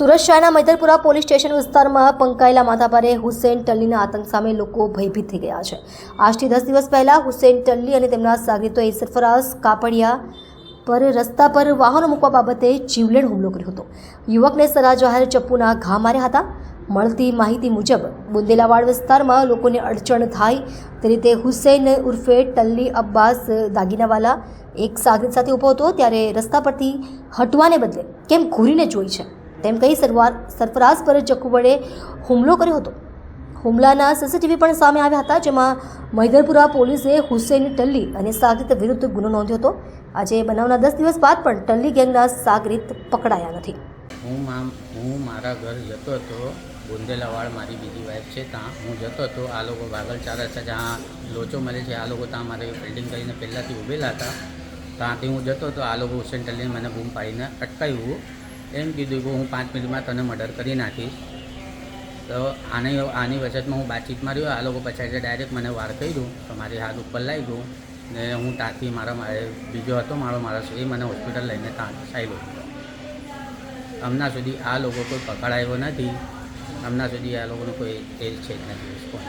સુરત શહેરના Maidarpura police station વિસ્તારમાં પંકાયેલા માથાભારે હુસેન ટલ્લીના આતંક સામે લોકો ભયભીત થઈ ગયા છે. આજથી દસ દિવસ પહેલાં હુસેન ટલ્લી અને તેમના સાગરીતોએ સરફરાઝ કાપડિયા પર રસ્તા પર વાહનો મૂકવા બાબતે જીવલેણ હુમલો કર્યો હતો. યુવકને સરા જાહેર ચપ્પુના ઘા માર્યા હતા. મળતી માહિતી મુજબ, બુંદેલાવાડ વિસ્તારમાં લોકોને અડચણ થાય તે રીતે હુસૈન ઉર્ફે ટલ્લી અબ્બાસ દાગીનાવાલા એક સાગરીત સાથે ઊભો હતો, ત્યારે રસ્તા પરથી હટવાને બદલે કેમ ઘૂરીને જોઈ છે? તેમ કહી સરફરાઝ પર ચક્કુ હુમલો કર્યો હતો. હુમલાના સીસીટીવી પણ સામે આવ્યા હતા, જેમાં મૈદરપુરા પોલીસે હુસેન ટલ્લી અને સાગરીત વિરુદ્ધ ગુનો નોંધ્યો હતો. આજે બનાવના દસ દિવસ બાદ પણ ટલ્લી ગેંગના સાગરીત પકડાયા નથી. હું હું મારા ઘર જતો હતો બુંદેલાવાડ મારી બીજી વાઈફ છે ત્યાં. હું જતો હતો, આ લોકો ચાલે છે, જ્યાં લોચો મળે છે, આ લોકો ત્યાં મારે બિલ્ડિંગ કરીને પહેલાંથી ઊભેલા હતા. ત્યાંથી હું જતો હતો, આ લોકો હુસેન ટલીને મને બૂમ પાડીને અટકાવ્યું. એમ કીધું કે હું પાંચ મિનિટમાં તને મર્ડર કરી નાખીશ. તો આની આની વચતમાં હું બાતચીતમાં રહ્યો આ લોકો પછી ડાયરેક્ટ મને વાર કર્યું. તો મારી હાથ ઉપર લાગ્યું ને હું ત્યાંથી મારા બીજો હતો મારો માણસ, એ મને હોસ્પિટલ લઈને ત્યાં ચાલ્યો હમણાં સુધી આ લોકો કોઈ પકડાયો નથી. હમણાં સુધી આ લોકોનો કોઈ એ છે જ નથી રિસ્પોન્સ